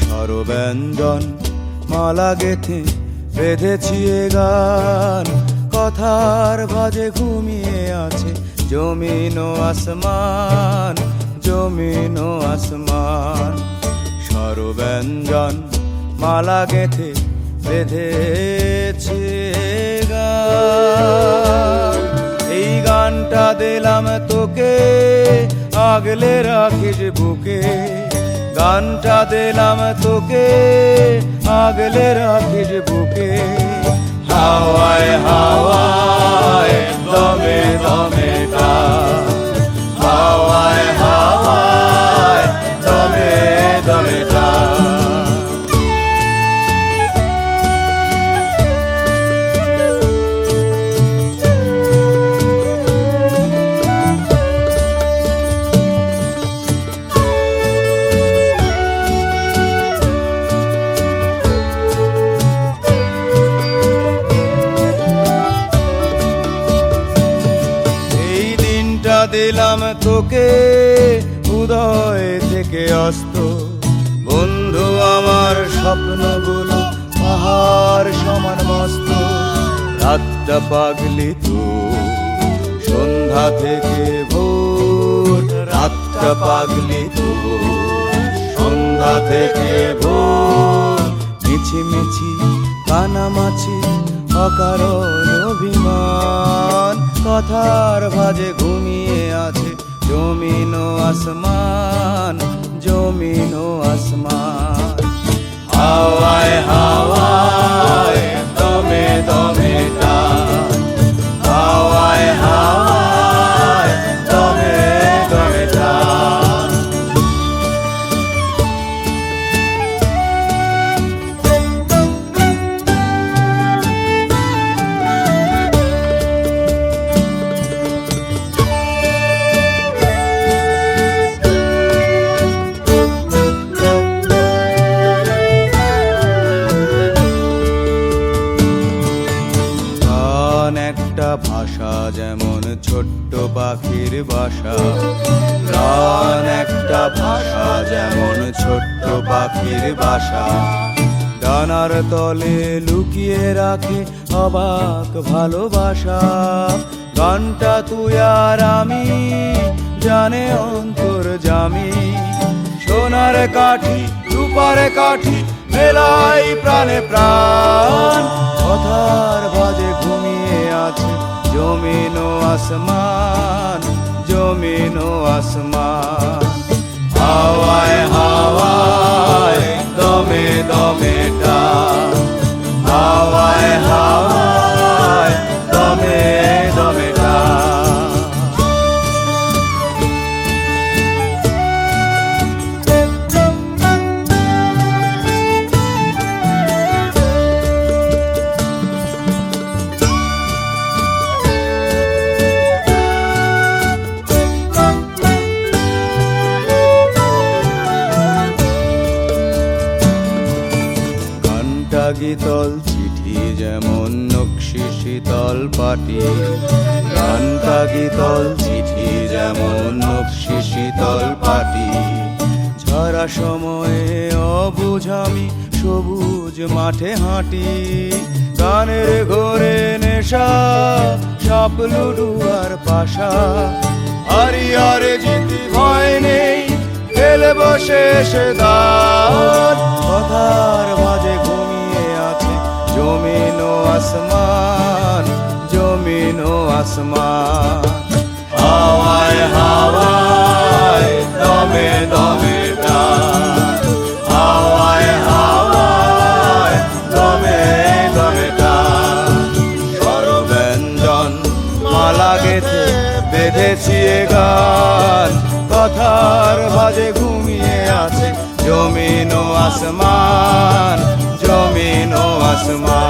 স্বরব্যঞ্জন মালা গেথে বেঁধেছি গান, কথার ভাজে ঘুমিয়ে আছে জমিন ও আসমান, জমিন ও আসমান। স্বরব্যঞ্জন মালা গেথে বেঁধেছি গান। এই গানটা দিলাম তোকে, আগলে রাখিস বুকে। গানটা দিলাম তোকে আগলে রাখিস বুকে। হাওয়ায় হাওয়ায় দিলাম তোকে উদয় থেকে অস্ত। বন্ধু, আমার স্বপ্নগুলো পাহাড় সমান মস্ত। রাতটা পাগলি তো সন্ধ্যা থেকে ভোর। রাতটা পাগলি তো সন্ধ্যা থেকে ভোর। মিছি মিছি কানামাছি অকারণ অভিমান। কথার ভাজে ঘুমিয়ে আছে জমিন আসমান জমিন আসমান। হাওয়ায় হাওয়ায় ভাষা, যেমন ছোট্ট পাখির বাসা। গান একটা ভাষা, যেমন ছোট্ট পাখির বাসা। ডানার তলে লুকিয়ে রাখে অবাক ভালোবাসা। গানটা তুই আর আমি জানে অন্তর জামি। সোনার কাঠি, রূপার কাঠি মেলাই প্রাণে প্রাণ। কথার জমিন আসমান জমিন আসমান। গীতল চিঠি যেমন নকশি শীতল পাটি। ঘণ্টা গীতল চিঠি যেমন নকশি শীতল পাটি। ঝরা সময়ে অবুঝামি সবুজ মাঠে হাঁটি। গানের ঘোরে নেশা, সাপ, লুডু আর পাশা। আরি আরে জিতি ভয় নেই, খেলব শেষ দান কথার মাঝে আছে জমিন ও আসমান, জমিন ও আসমান। হাওয়ায় হাওয়ায়, দমে দমে গেথে বেঁধেছি গান। কথার ভাজে ঘুমিয়ে আছে জমিন ও আসমান। জমিন